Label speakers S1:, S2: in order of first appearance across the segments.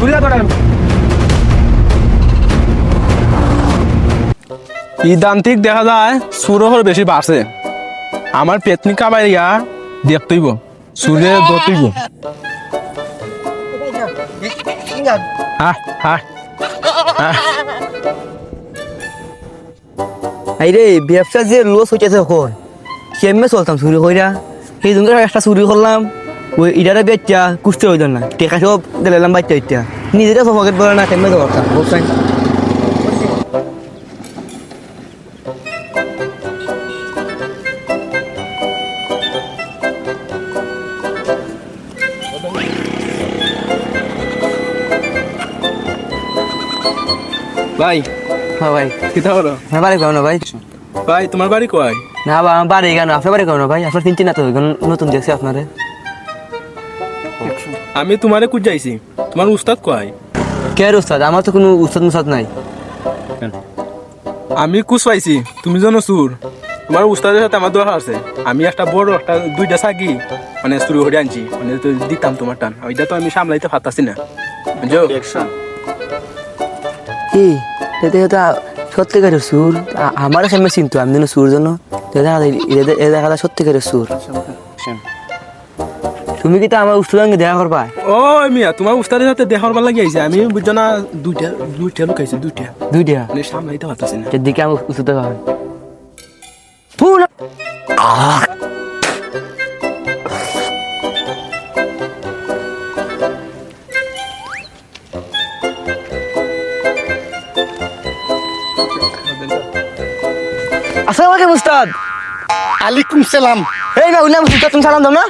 S1: তুলিয়া ধরেন ইদান্তিক দেখা যায় সুরহর বেশি বাড়ছে। আমার পেতনি কাবাইয়া দেখতেইব সুরে হ্যাঁ
S2: আইরে ব্যবসা যে লস হইতেছে এখন কেমনে চলতাম চুরি কইরা? সেই দিনকে একটা চুরি করলাম। ওই ইটারে বেচা কুস্তে হইল না। টেকা সব দিলাম বাচ্চা ইটা নিজেরা সব পকেট বলে না কেমনে করতাম বুঝছেন
S1: ভাই।
S2: হ্যাঁ ভাই।
S1: কিতা হলো
S2: আপনার বাড়ি কেমন ভাই?
S1: ভাই তোমার বাড়ি কয়
S2: না আমার বাড়ি কেন? আপনার বাড়ি কেমন ভাই? আপনার চিনছি না তো নতুন দেখছি আপনারে।
S1: আমি তোমারে কুজাইছি তোমার উস্তাদ কয়
S2: কে আর উস্তাদ আমার তো কোনো উস্তাদ মুস্তাদ নাই
S1: আমি কুচ পাইছি তুমি জানো চুর তোমার উস্তাদের সাথে আমার দরকার আছে আমি একটা বড় একটা দুইটা সাগি মানে চুরি করে আনছি মানে তো দিতাম তোমার টান ওইটা তো আমি সামলাইতে পারতাছি না বুঝছ
S2: কি এটা এটা সত্যিকারের সুর আমার সামনে চিনতো আমি যেন সুর জন্য দেখা এ দেখা যায় সত্যিকারের সুর তুমি কি তো আমার উস্তাদ সঙ্গে দেখা করবা?
S1: ও মিয়া তোমার উস্তাদের সাথে দেখার ভালো লাগে আইছে। আমি বুঝছ না দুইটা দুইটা লুকাইছি দুইটা।
S2: দুইটা?
S1: মানে সামলাইতে পারতাছি না।
S2: যেদিকে আমি উস্তাদ দেখা হয় পুরা আসসালামু আলাইকুম উস্তাদ।
S3: আলাইকুম সালাম।
S2: এই না উল্লাম উস্তাদ তুমি সালাম দাও না?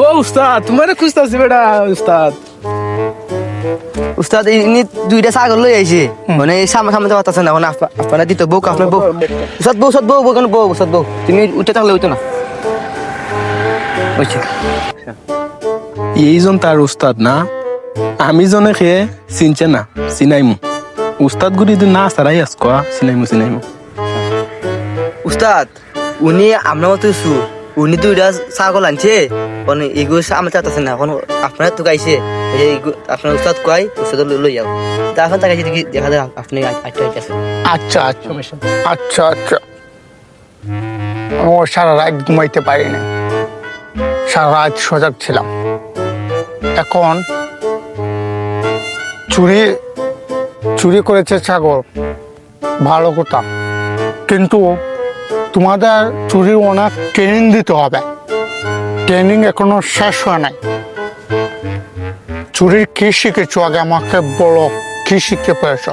S1: ও উস্তাদ তোমারে খুঁজতাছি বেটা উস্তাদ।
S2: উস্তাদ ইনি দুইটা ছাগল লই আইছে। মানে সামনে সামনে পারতেছে না মানে আপনারা দিত বউ আপনার বউ। উস্তাদ বউ উস্তাদ বউ বউ কেন বউ উস্তাদ বউ। তুমি উঠে থাকলে হইতো না।
S1: এইজন তার উস্তাদ না আমি জনে খেয়ে চিনছে না চিনাইমু। উস্তাদ গুড়ি না সারাই আসকো চিনাইমু চিনাইমু।
S2: উস্তাদ উনি আপনার মতো সু উনি দুইটা ছাগল আনছে। এগুলো সামনে চাইতেছে না, এখন আপনার তো গাইছে আপনার উস্তাদ কয়, উস্তাদ লই- যাও। তা এখন তাকে যদি দেখা যায় আপনি আটটা
S3: আচ্ছা আচ্ছা। আচ্ছা আচ্ছা। ও সারা রাত ঘুমাইতে পারি না সারা রাত সজাগ ছিলাম। এখন চুরি চুরি করেছে ছাগল, ভালো কথা। কিন্তু তোমাদের চুরি অনেক ট্রেনিং দিতে হবে। ট্রেনিং এখনও শেষ হয় নাই। চুরির কি শিখেছো আগে আমাকে বলো কি শিখতে পেরেছ?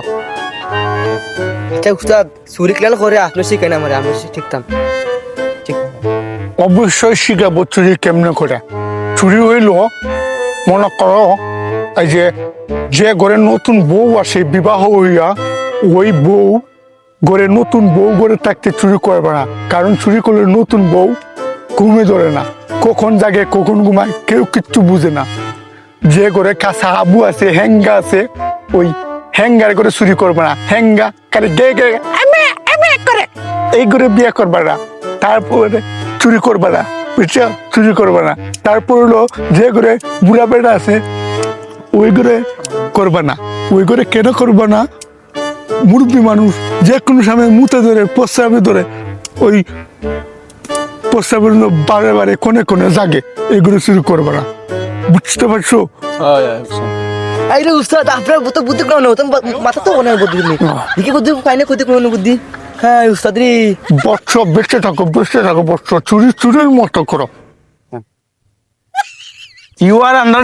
S2: আচ্ছা উস্তাদ চুরি ক্লাল করে আপনি শিখেন আমার আমি ঠিক।
S3: অবশ্যই শিখাবো চুরি কেমনে করে। চুরি হইল মনে করো এই যে যে ঘরে নতুন বউ আসে বিবাহ হইয়া ওই বউ ঘরে নতুন বউ ঘরে থাকতে চুরি করবে না। কারণ চুরি করলে নতুন বউ ঘুমে ধরে না। কখন জাগে, কখন ঘুমায়, কেউ কিচ্ছু বুঝে না। যে ঘরে কাঁচা আবু আছে হ্যাঙ্গা আছে, ওই হ্যাঙ্গার করে চুরি করবে না। হ্যাঙ্গা খালি গে গে করে। এই করে বিয়ে করবে না। তারপরে চুরি করবে না। বুঝছ? চুরি করবে না। তারপর হলো যে করে বুড়া বেড়া আছে, ওই করে করবে না। ওই করে কেন করবে না? মুরব্বী মানুষ যে কোনো সময় মুতে ধরে প্রস্রাবে ধরে ওই প্রস্রাবের জন্য বারে বারে কোনে কোনে জাগে। এগুলো শুরু করবে না। বুঝতে পারছ?
S2: এই উস্তাদ আপনার তো বুদ্ধি কোনো নতুন মাথা তো মনে বুদ্ধি নেই। বুদ্ধি কইতে কোনো বুদ্ধি? হ্যাঁ উস্তাদ রে।
S3: বৎস বেঁচে থাকো বেঁচে থাকো বৎস। চুরি চুরির মতো করো।
S1: You R under